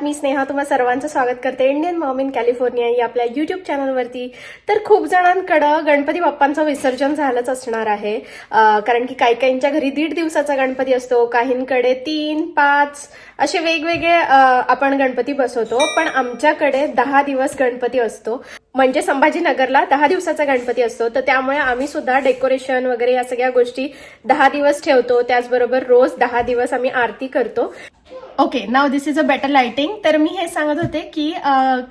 आहात मी स्नेहा तुम्हा सर्वांचं स्वागत करते. इंडियन मॉम इन कॅलिफोर्निया या आपल्या युट्यूब चॅनलवरती तर खूप जणांकडं गणपती बाप्पांचं विसर्जन झालंच असणार आहे. कारण की काही काहींच्या घरी दीड दिवसाचा गणपती असतो. काहींकडे तीन पाच असे वेगवेगळे आपण गणपती बसवतो. पण आमच्याकडे दहा दिवस गणपती असतो. म्हणजे संभाजीनगरला दहा दिवसाचा गणपती असतो तर त्यामुळे आम्ही सुद्धा डेकोरेशन वगैरे या सगळ्या गोष्टी दहा दिवस ठेवतो. त्याचबरोबर रोज दहा दिवस आम्ही आरती करतो. Okay now this is a better lighting तर मी हे सांगत होते की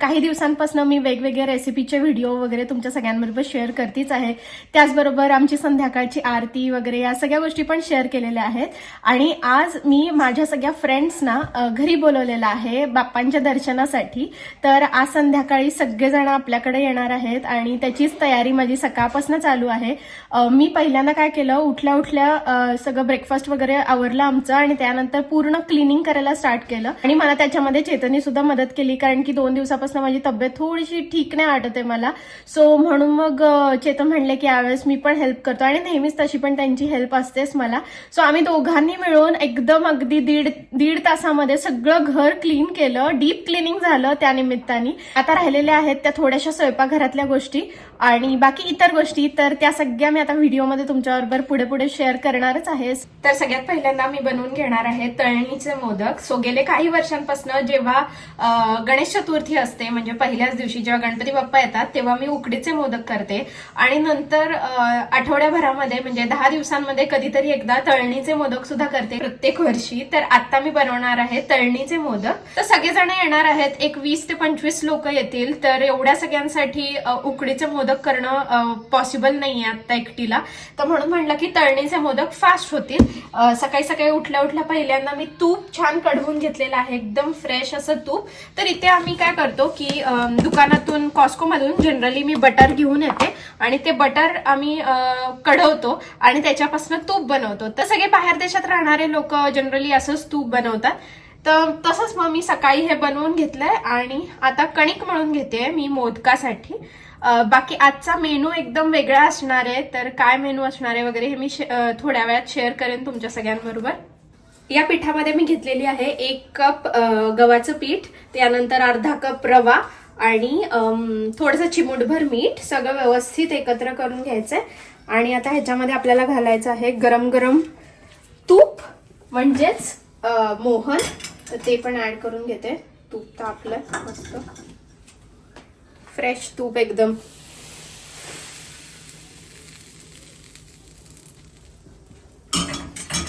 काही दिवसांपासून मी वेगवेगळ्या रेसिपीचे व्हिडिओ वगैरे तुमच्या सगळ्यांबरोबर शेअर करतीच आहे. त्याचबरोबर आमची संध्याकाळची आरती वगैरे या सगळ्या गोष्टी पण शेअर केलेल्या आहेत. आणि आज मी माझ्या सगळ्या फ्रेंड्सना घरी बोलवलेलं आहे बाप्पांच्या दर्शनासाठी. तर आज संध्याकाळी सगळेजण आपल्याकडे येणार आहेत आणि त्याचीच तयारी माझी सकाळपासून चालू आहे. मी पहिल्यांदा काय केलं उठल्या उठल्या सगळं ब्रेकफास्ट वगैरे आवरलं आमचं आणि त्यानंतर पूर्ण क्लिनिंग करायला स्टार्ट केलं. आणि मला त्याच्यामध्ये चेतनी सुद्धा मदत केली कारण की दोन दिवसापासून माझी तब्येत थोडीशी ठीक नाही वाटत आहे मला. सो म्हणून मग चेतन म्हणले की यावेळेस मी पण हेल्प करतो आणि नेहमीच तशी पण त्यांची हेल्प असतेच मला. सो आम्ही दोघांनी मिळून एकदम अगदी दीड दीड तासामध्ये सगळं घर क्लीन केलं डीप क्लिनिंग झालं त्या निमित्ताने. आता राहिलेल्या आहेत त्या थोड्याशा स्वयंपाकघरातल्या गोष्टी. आणि बाकी इतर गोष्टी तर त्या सगळ्या मी आता व्हिडिओमध्ये तुमच्याबरोबर पुढे पुढे शेअर करणारच आहे. तर सगळ्यात पहिल्यांदा मी बनवून घेणार आहे तळणीचे मोदक. सो गेले काही वर्षांपासून जेव्हा गणेश चतुर्थी असते म्हणजे पहिल्याच दिवशी जेव्हा गणपती बाप्पा येतात तेव्हा मी उकडीचे मोदक करते. आणि नंतर आठवड्याभरामध्ये म्हणजे दहा दिवसांमध्ये कधीतरी एकदा तळणीचे मोदक सुद्धा करते प्रत्येक वर्षी. तर आता मी बनवणार आहे तळणीचे मोदक. तर सगळेजण येणार आहेत एक वीस ते पंचवीस लोक येतील. तर एवढ्या सगळ्यांसाठी उकडीचे मोदक करणं पॉसिबल नाहीये आता एकटीला. तर म्हणून म्हणलं की तळणीचे मोदक फास्ट होतील. सकाळी सकाळी उठल्या उठल्या पहिल्यांदा मी तूप छान कढवून घेतलेलं आहे. एकदम फ्रेश असं तूप. तर इथे आम्ही काय करतो की दुकानातून कॉस्कोमधून जनरली मी बटर घेऊन येते. आणि ते बटर आम्ही कढवतो आणि त्याच्यापासून तूप बनवतो. तर सगळे बाहेर देशात राहणारे लोक जनरली असंच तूप बनवतात. तर तसंच मग मी सकाळी हे बनवून घेतलंय आणि आता कणिक म्हणून घेते मी मोदकासाठी. बाकी आजचा मेनू एकदम वेगळा असणार आहे तर काय मेनू असणार आहे वगैरे हे मी शे- थोड्या वेळात शेअर करेन तुमच्या सगळ्यांबरोबर. या पिठामध्ये मी घेतलेली आहे एक कप गव्हाचं पीठ त्यानंतर अर्धा कप रवा आणि थोडंसं चिमूटभर मीठ सगळं व्यवस्थित एकत्र करून घ्यायचं आहे आणि आता ह्याच्यामध्ये आपल्याला घालायचं आहे गरम गरम तूप म्हणजेच मोहन. ते पण ॲड करून घेते. तूप तर आपलं मस्त. फ्रेश तूप एकदम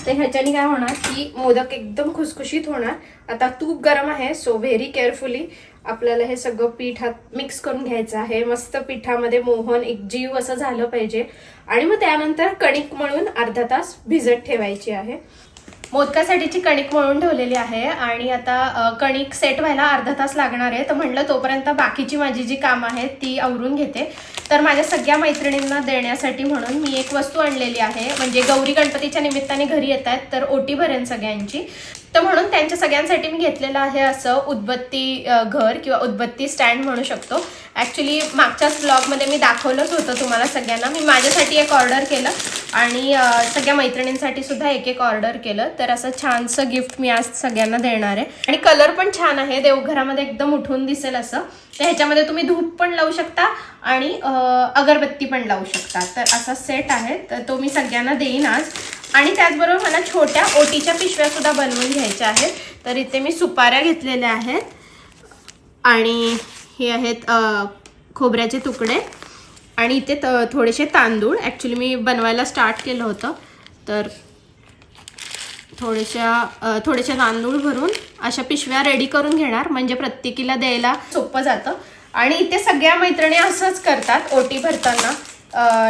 तर ह्याच्याने काय होणार की मोदक एकदम खुसखुशीत होणार. आता तूप गरम आहे सो व्हेरी केअरफुली आपल्याला हे सगळं पिठात मिक्स करून घ्यायचं आहे. मस्त पिठामध्ये मोहन एक जीव असं झालं पाहिजे. आणि मग त्यानंतर कणिक म्हणून अर्धा तास भिजत ठेवायची आहे. मोदकासाठीची कणिक मळून ठेवलेली आहे आणि आता कणिक सेट व्हायला अर्धा तास लागणार आहे. तर म्हणलं तोपर्यंत बाकीची माझी जी कामं आहेत ती आवरून घेते. तर माझ्या सगळ्या मैत्रिणींना देण्यासाठी म्हणून मी एक वस्तू आणलेली आहे. म्हणजे गौरी गणपतीच्या निमित्ताने घरी येत आहेत तर ओटी भरेन सगळ्यांची. तर म्हणून त्यांच्या सगळ्यांसाठी मी घेतलेलं आहे असं उदबत्ती घर किंवा उदबत्ती स्टँड म्हणू शकतो. ॲक्च्युली मागच्याच ब्लॉगमध्ये मी दाखवलंच होतं तुम्हाला सगळ्यांना. मी माझ्यासाठी एक ऑर्डर केलं आणि सगळ्या मैत्रिणींसाठी सुद्धा एक एक ऑर्डर केलं. तर असं छानसं गिफ्ट मी आज सगळ्यांना देणार आहे. आणि कलर पण छान आहे. देवघरामध्ये एकदम उठून दिसेल असं. तर ह्याच्यामध्ये तुम्ही धूप पण लावू शकता आणि अगरबत्ती पण लावू शकता. तर असा सेट आहे. तर तो मी सगळ्यांना देईन आज. आणि त्याचबरोबर मला छोट्या ओटीच्या पिशव्यासुद्धा बनवून घ्यायच्या आहेत. तर इथे मी सुपाऱ्या घेतलेल्या आहेत. आणि हे आहेत खोबऱ्याचे तुकडे. आणि इथे त थोडेसे तांदूळ. ॲक्च्युली मी बनवायला स्टार्ट केलं होतं. तर थोड्याशा थोड्याशा थोडेसे तांदूळ भरून अशा पिशव्या रेडी करून घेणार. म्हणजे प्रत्येकीला द्यायला सोपं जातं. आणि इथे सगळ्या मैत्रिणी असंच करतात ओटी भरताना.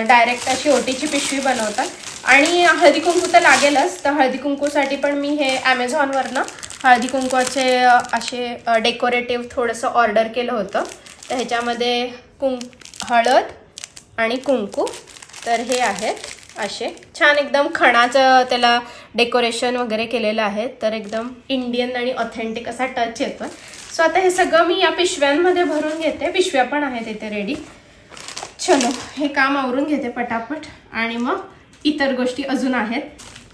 डायरेक्ट अशी ओटीची पिशवी बनवतात. आणि हळदी कुंकू तर लागेलच. तर हळदी कुंकूसाठी पण मी हे ॲमेझॉनवरनं हळदी कुंकूचे असे डेकोरेटिव्ह थोडंसं ऑर्डर केलं होतं. तर ह्याच्यामध्ये कुंक हळद आणि कुंकू. तर हे आहेत. असे छान एकदम खणाचं त्याला डेकोरेशन वगैरे केलेलं आहे. तर एकदम इंडियन आणि ऑथेंटिक असा टच येतो सो आता हे सगळं मी या पिशव्यांमध्ये भरून घेते. पिशव्या पण आहेत इथे रेडी चलो हे काम आवरून घेते पटापट. आणि मग इतर गोष्टी अजून आहेत.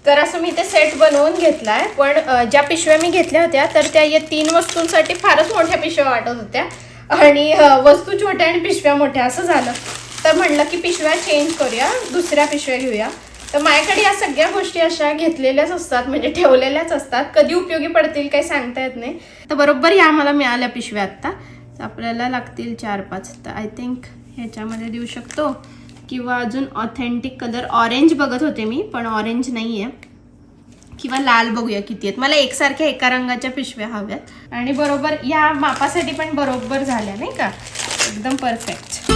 तर असं मी ते सेट बनवून घेतलाय. पण ज्या पिशव्या मी घेतल्या होत्या तर त्या या तीन वस्तूंसाठी फारच मोठ्या पिशव्या वाटत होत्या. आणि वस्तू छोट्या आणि पिशव्या मोठ्या. असं झालं. तर म्हणलं की पिशव्या चेंज करूया दुसऱ्या पिशव्या घेऊया. तर माझ्याकडे या सगळ्या गोष्टी अशा घेतलेल्याच असतात म्हणजे ठेवलेल्याच असतात. कधी उपयोगी पडतील काही सांगता येत नाही. तर बरोबर या मला मिळाल्या पिशव्या आत्ता. आपल्याला लागतील चार पाच. तर आय थिंक ह्याच्यामध्ये देऊ शकतो. किंवा अजून ऑथेंटिक कलर ऑरेंज बघत होते मी पण ऑरेंज नाही आहे किंवा लाल बघूया किती आहेत. मला एकसारख्या एका रंगाच्या पिशव्या हव्यात. आणि बरोबर या मापासाठी पण बरोबर झाल्या नाही का? एकदम परफेक्ट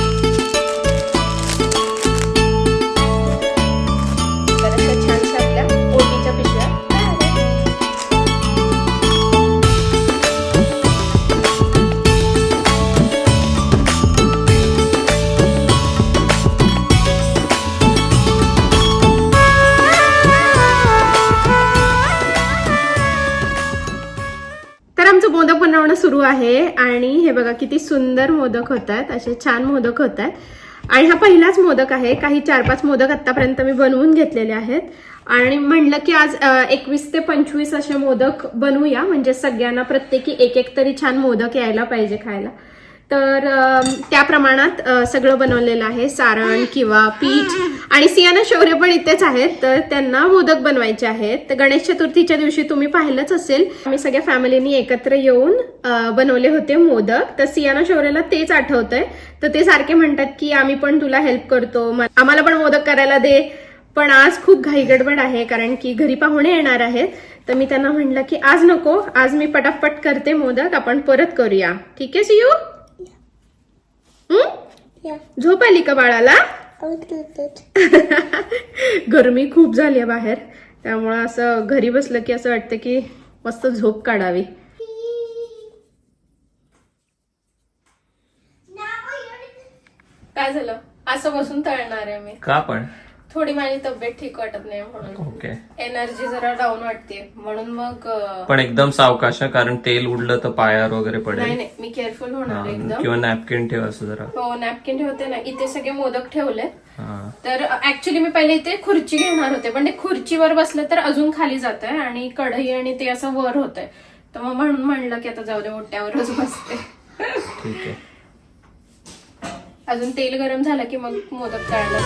सुरू आहे आणि हे बघा किती सुंदर मोदक होत आहेत असे छान मोदक होत आहेत आणि हा पहिलाच मोदक आहे काही चार पाच मोदक आतापर्यंत मी बनवून घेतलेले आहेत. आणि म्हणलं की आज एकवीस ते पंचवीस असे मोदक बनवूया म्हणजे सगळ्यांना प्रत्येकी एक एक तरी छान मोदक यायला पाहिजे खायला. तर त्या प्रमाणात सगळं बनवलेलं आहे. सारण किंवा पीठ. आणि सियाना शौर्य पण इथेच आहेत तर त्यांना मोदक बनवायचे आहेत. तर गणेश चतुर्थीच्या दिवशी तुम्ही पाहिलंच असेल आम्ही सगळ्या फॅमिलीनी एकत्र येऊन बनवले होते मोदक. तर सियाना शौर्यला तेच आठवतंय. तर ते सारखे म्हणतात की आम्ही पण तुला हेल्प करतो. आम्हाला पण मोदक करायला दे. पण आज खूप घाई गडबड आहे कारण की घरी पाहुणे येणार आहेत. तर मी त्यांना म्हटलं की आज नको. आज मी पटापट करते मोदक. आपण परत करूया. ठीक आहे सियू? हं? झोप आली का बाळाला. गरमी खूप झाली आहे बाहेर. त्यामुळं असं घरी बसलं की असं वाटतं की मस्त झोप काढावी. काय झालं? असं बसून तळणार आहे मी. का पण? थोडी माझी तब्येत ठीक वाटत नाही म्हणून. ओके. एनर्जी जरा डाऊन वाटते म्हणून मग अं, पण एकदम सावकाश हा, कारण तेल उडलं तर पायावर वगैरे नाही पडेल. नाही मी केअरफुल होणार हा, एकदम. किंवा नॅपकिन ठेव असं जरा. हो नॅपकिन ठेवते ना. इथे सगळे मोदक ठेवले हा. तर ऍक्च्युली मी पहिले इथे खुर्ची घेणार होते पण ते खुर्चीवर बसलं तर अजून खाली जात आहे आणि कढई आणि ते असं वर होत आहे तर मग म्हणून म्हणलं की आता जाऊ दे ओट्यावरच बसते. ठीक आहे. अजून तेल गरम झालं की मग मोदक तळायला.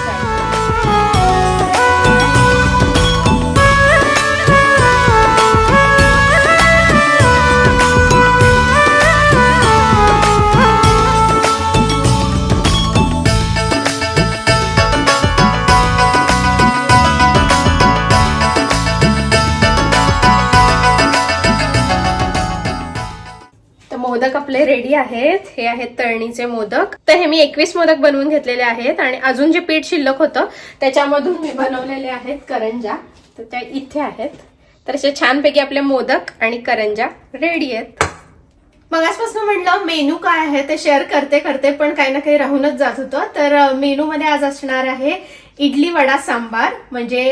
मोदक आपले रेडी आहेत. हे आहेत तळणीचे मोदक. तर हे मी एकवीस मोदक बनवून घेतलेले आहेत आणि अजून जे पीठ शिल्लक होतं त्याच्यामधून मी बनवलेले आहेत करंजा. तर त्या इथे आहेत. तर असे छानपैकी आपले मोदक आणि करंजा रेडी आहेत. मगासपासून म्हटलं मेनू काय आहे ते शेअर करते करते पण काही ना काही राहूनच जात होतं. तर मेनूमध्ये आज असणार आहे इडली वडा सांबार. म्हणजे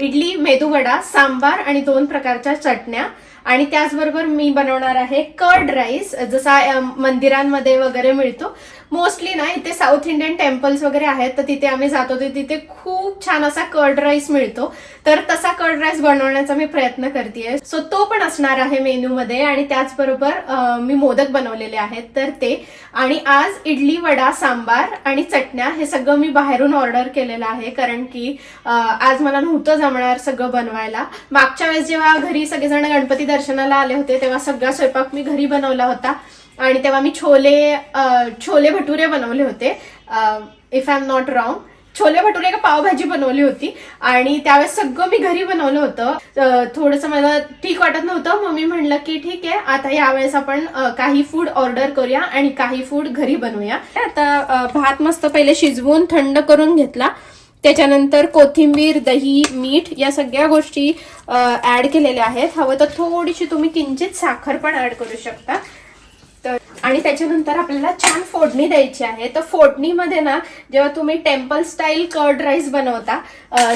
इडली मेदू वडा सांबार आणि दोन प्रकारच्या चटण्या. आणि त्याचबरोबर मी बनवणार आहे कर्ड राईस जसा मंदिरांमध्ये वगैरे मिळतो. मोस्टली ना इथे साऊथ इंडियन टेम्पल्स वगैरे आहेत तर तिथे आम्ही जातो तर तिथे खूप छान असा कर्ड राईस मिळतो. तर तसा कर्ड राईस बनवण्याचा मी प्रयत्न करते सो तो पण असणार आहे मेनू मध्ये आणि त्याचबरोबर मी मोदक बनवलेले आहेत. तर ते. आणि आज इडली वडा सांबार आणि चटण्या हे सगळं मी बाहेरून ऑर्डर केलेलं आहे. कारण की आज मला नव्हतं जमणार सगळं बनवायला. मागच्या वेळेस जेव्हा घरी सगळेजण गणपती दर्शनाला आले होते तेव्हा सगळा स्वयंपाक मी घरी बनवला होता. आणि तेव्हा मी छोले छोले भटुरे बनवले होते. If I am not wrong chole bhature का पावभाजी बनवली होती. आणि त्यावेळेस सगळं मी घरी बनवलं होतं. थोडंसं मला ठीक वाटत नव्हतं. मग मी म्हणलं की ठीक आहे आता यावेळेस आपण काही फूड ऑर्डर करूया आणि काही फूड घरी बनवूया. आता भात मस्त पहिले शिजवून थंड करून घेतला. त्याच्यानंतर कोथिंबीर दही मीठ या सगळ्या गोष्टी ऍड केलेल्या आहेत. हवं तर थोडीशी तुम्ही किंचित साखर पण ऍड करू शकता. तर आणि त्याच्यानंतर आपल्याला छान फोडणी द्यायची आहे. तर फोडणीमध्ये ना जेव्हा तुम्ही टेम्पल स्टाईल कर्ड राईस बनवता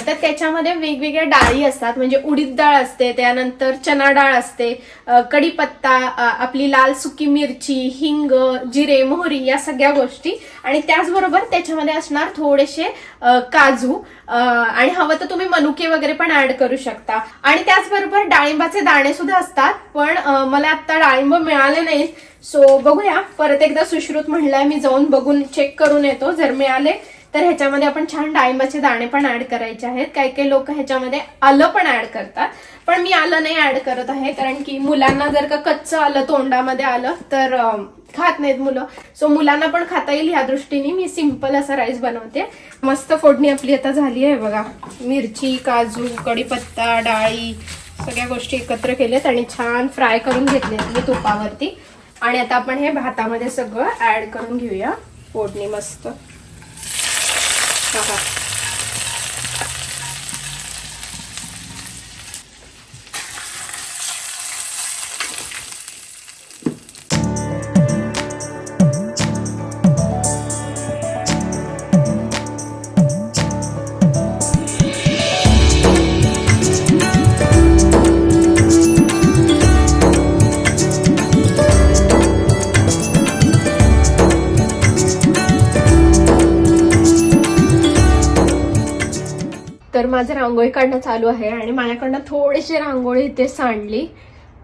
तर त्याच्यामध्ये वेगवेगळ्या डाळी असतात. म्हणजे उडीद डाळ असते त्यानंतर चना डाळ असते कढीपत्ता आपली लाल सुकी मिरची हिंग जिरे मोहरी या सगळ्या गोष्टी. आणि त्याचबरोबर त्याच्यामध्ये असणार थोडेसे काजू आणि हवं तर तुम्ही मनुके वगैरे पण ऍड करू शकता. आणि त्याचबरोबर डाळिंबाचे दाणे सुद्धा असतात पण मला आता डाळिंब मिळाले नाहीत. सो बघूया. परत एकदा सुश्रुत म्हणलाय मी जाऊन बघून चेक करून येतो. जर मिळाले तर ह्याच्यामध्ये आपण छान डाळिंबाचे दाणे पण ऍड करायचे आहेत. काही काही लोक ह्याच्यामध्ये आलं पण ऍड करतात. पण मी आलं नाही ऍड करत आहे कारण की मुलांना जर का कच्चं आलं तोंडामध्ये आलं तर खात नाहीत मुलं. सो मुलांना पण खाता येईल ह्या दृष्टीने. मी सिंपल असा राईस बनवते. मस्त फोडणी आपली आता झाली आहे बघा. मिरची काजू कढीपत्ता डाळी सगळ्या गोष्टी एकत्र केल्यात आणि छान फ्राय करून घेतले मी तुपावरती. आणि आता आपण हे भातामध्ये सगळं ऍड करून घेऊया. फोडणी मस्त. हा. माझं रांगोळी काढणं चालू आहे आणि माझ्याकडनं थोडीशी रांगोळी इथे सांडली.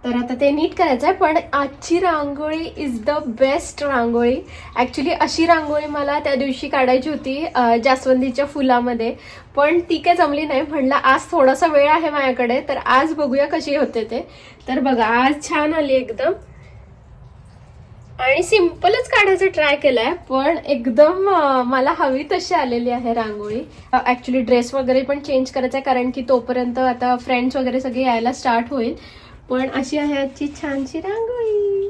तर आता ते नीट करायचं आहे पण आजची rangoli is the best rangoli. Actually अशी रांगोळी मला त्या दिवशी काढायची होती जास्वंदीच्या फुलामध्ये. पण ती काय जमली नाही म्हणलं आज थोडासा वेळ आहे माझ्याकडे तर आज बघूया कशी होते ते. तर बघा आज छान आली एकदम. आणि सिम्पलच काढायचं ट्राय केलंय पण एकदम मला हवी तशी आलेली आहे रांगोळी. ऍक्च्युली ड्रेस वगैरे पण चेंज करायचा आहे कारण की तोपर्यंत आता फ्रेंड्स वगैरे सगळे यायला स्टार्ट होईल. पण अशी आहे आजची छानशी रांगोळी?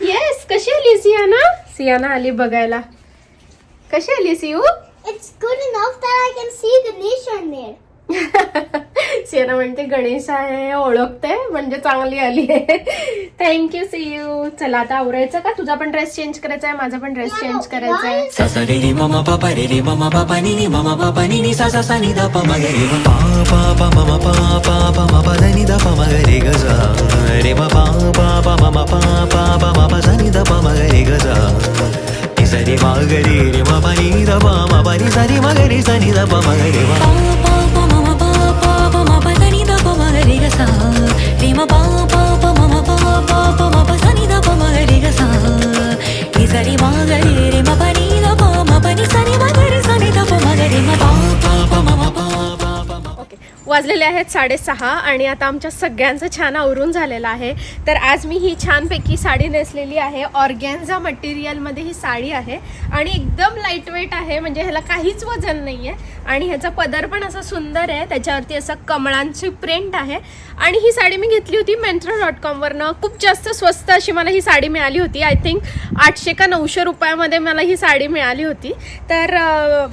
येस कशी आली सियाना? सियाना आली बघायला. कशी आली Siu? It's good enough that I can see Ganesha in there. Siyana म्हणते गणेश आहे ओळखते म्हणजे चांगली आली आहे. थँक्यू सियू चला आता आवरायचं का? तुझा पण ड्रेस चेंज करायचा आहे माझा पण ड्रेस चेंज करायचा आहे? सा सा रे रे मम रे रे मम नी नी मम नी नी सा सा सा नी दा प म ग रे. म पा पा पा मम पा पा पा म पा द नी दा प म ग रे ग जा. रे म पा पा पा मम पा पा पा म पा सा नी दा प म ग रे ग जा. नी सा रे म ग रे रे म पा नी दा प म पा नी सा रे म ग रे सा नी दा प म ग रे म. प म ग रे ग सा रे म पा पा पा मम पा पा पा म पा सा वाजलेले आहेत साडेसहा आणि आता आमच्या सगळ्यांचं छान आवरून झालेलं आहे. तर आज मी ही छानपैकी साडी नेसलेली आहे. ऑर्गॅन्झा मटेरियलमध्ये ही साडी आहे. आणि एकदम लाईटवेट आहे म्हणजे ह्याला काहीच वजन नाही आहे आणि ह्याचा पदर पण असा सुंदर आहे. त्याच्यावरती असं कमळांची प्रिंट आहे. आणि ही साडी मी घेतली होती मेंट्रो डॉट कॉमवरनं खूप जास्त स्वस्त अशी मला ही साडी मिळाली होती. आय थिंक आठशे का नऊशे रुपयामध्ये मला ही साडी मिळाली होती. तर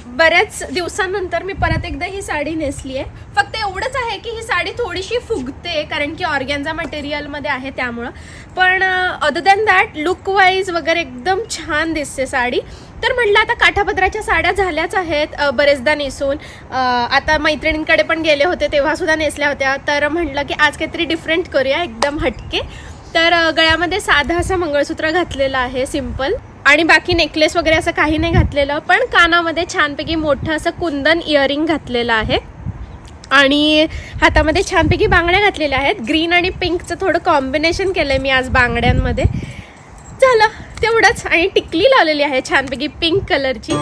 बऱ्याच दिवसांनंतर मी परत एकदा ही साडी नेसली आहे फक्त एवढंच आहे की ही साडी थोडीशी फुगते कारण की ऑर्गॅन्झा मटेरियलमध्ये आहे त्यामुळं. पण other than that look wise वगैरे एकदम छान दिसते साडी. तर म्हटलं आता काठापदराच्या साड्या झाल्याच आहेत बरेचदा नेसून. आता मैत्रिणींकडे पण गेले होते तेव्हा सुद्धा नेसल्या होत्या. तर म्हटलं की आज काहीतरी डिफरंट करूया एकदम हटके. तर गळ्यामध्ये साधं असं मंगळसूत्र घातलेलं आहे सिंपल आणि बाकी नेकलेस वगैरे असं काही नाही घातलेलं पण कानामध्ये छानपैकी मोठं असं कुंदन इयरिंग घातलेलं आहे. आणि हातामध्ये छानपैकी बांगड्या घातलेल्या आहेत. ग्रीन आणि पिंकचं थोडं कॉम्बिनेशन केलंय मी आज बांगड्यांमध्ये. झालं तेवढंच. आणि टिकली लावलेली आहे छानपैकी पिंक कलरची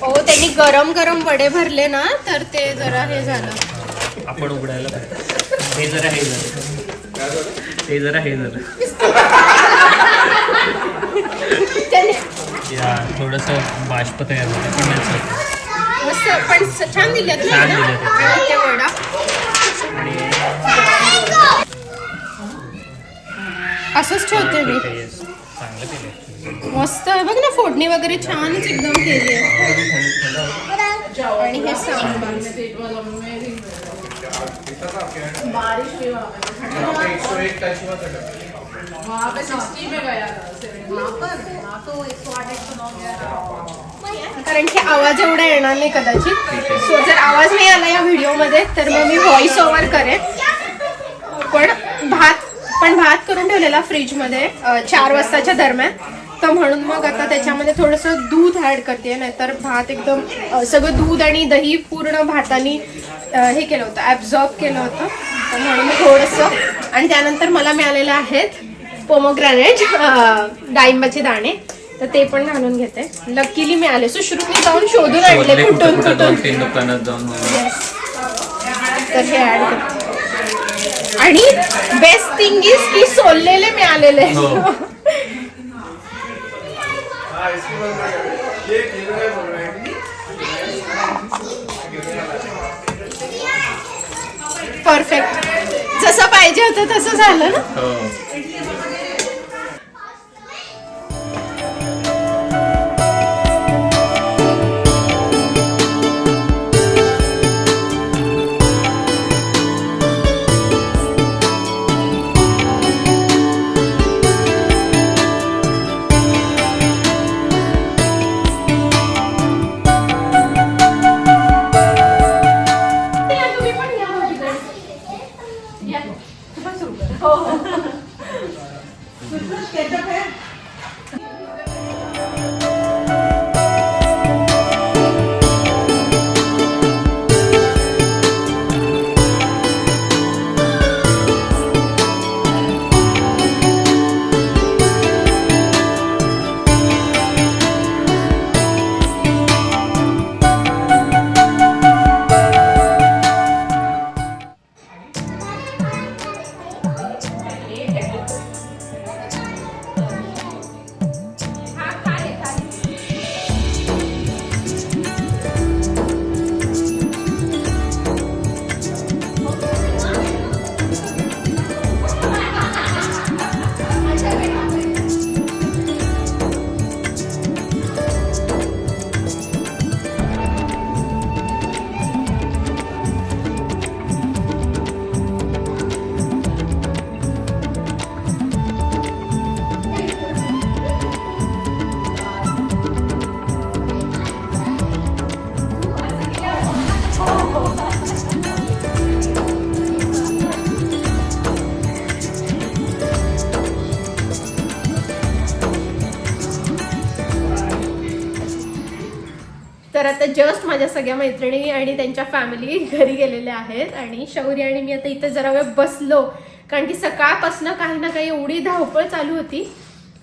हो त्यांनी गरम गरम वडे भरले ना तर ते जरा हे झालं. आपण उघडायला हे जरा हे झालं. ते जरा हे झालं. या थोडस बाष्प तयार झालं. पण. मस्त पण छान दिलेत ना छान वडा. असंच ठेवते मी. मस्त आहे. बघ ना फोडणी वगैरे छानच एकदम केली आहे. आणि हे सांबार. कारण की आवाज एवढा येणार नाही कदाचित. सो जर आवाज नाही आला या व्हिडिओमध्ये तर मग मी व्हॉइस ओव्हर करेन. पण भात पण भात करून ठेवलेला फ्रीजमध्ये चार वाजताच्या दरम्यान. तर म्हणून मग आता त्याच्यामध्ये थोडंसं दूध ऍड करते नाहीतर भात एकदम सगळं दूध आणि दही पूर्ण भातानी हे केलं होतं ॲब्झॉर्ब केलं होतं. तर म्हणून थोडंसं. आणि त्यानंतर मला मिळालेले आहेत पोमोग्रॅनेट डाळिंबाचे दाणे. तर ते पण घालून घेते. लकीली मिळाले. सुश्रुतने जाऊन शोधून आणले कुठून कुठून. तर हे ऍड करते. आणि बेस्ट थिंग इज की सोललेले मिळालेले हो. परफेक्ट जसं पाहिजे होतं तसं झालं ना? जस्ट माझ्या सगळ्या मैत्रिणी आणि त्यांच्या फॅमिली घरी गेलेल्या आहेत. आणि शौर्य आणि मी आता इथे जरा वेळ बसलो. कारण की सकाळपासून काही ना काही एवढी धावपळ चालू होती.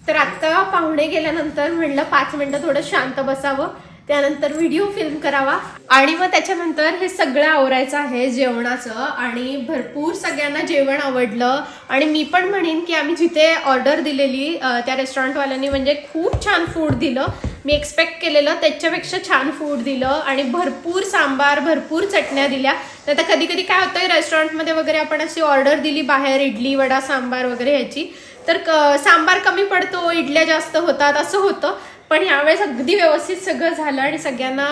तर आता पाहुणे गेल्यानंतर म्हणलं पाच मिनटं थोडं शांत बसावं. त्यानंतर व्हिडिओ फिल्म करावा. आणि मग त्याच्यानंतर हे सगळं आवरायचं आहे जेवणाचं. आणि भरपूर सगळ्यांना जेवण आवडलं. आणि मी पण म्हणेन की आम्ही जिथे ऑर्डर दिलेली त्या रेस्टॉरंटवाल्यांनी म्हणजे खूप छान फूड दिलं. मी एक्सपेक्ट केलेलं त्याच्यापेक्षा छान फूड दिलं आणि भरपूर सांबार भरपूर चटण्या दिल्या. तर आता कधी कधी काय होतंय रेस्टॉरंटमध्ये वगैरे आपण अशी ऑर्डर दिली बाहेर इडली वडा सांबार वगैरे ह्याची. तर क- सांबार कमी पडतो इडल्या जास्त होतात असं होतं. पण यावेळेस अगदी व्यवस्थित सगळं झालं आणि सगळ्यांना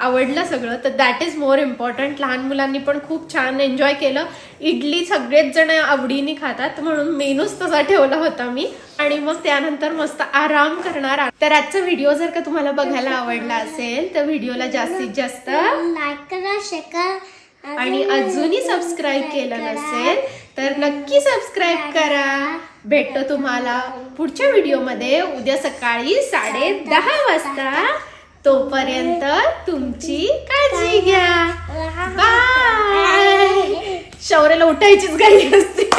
आवडलं सगळं तर दॅट इज मोर इम्पॉर्टंट लहान मुलांनी पण खूप छान एन्जॉय केलं. इडली सगळेच जण आवडीने खातात म्हणून मेनूच तसा ठेवला होता मी. आणि मग त्यानंतर मस्त आराम करणार तर आजचा व्हिडिओ जर का तुम्हाला बघायला आवडला असेल तर व्हिडिओला जास्तीत जास्त लाईक करा शेअर करा. आणि अजूनही सबस्क्राईब केलं नसेल तर नक्की सबस्क्राईब करा. भेटतो तुम्हाला पुढच्या व्हिडिओमध्ये. उद्या सकाळी साडे दहा वाजता. तोपर्यंत तुमची काळजी घ्या. बाय शौर्याला उठायचीच घाई असते.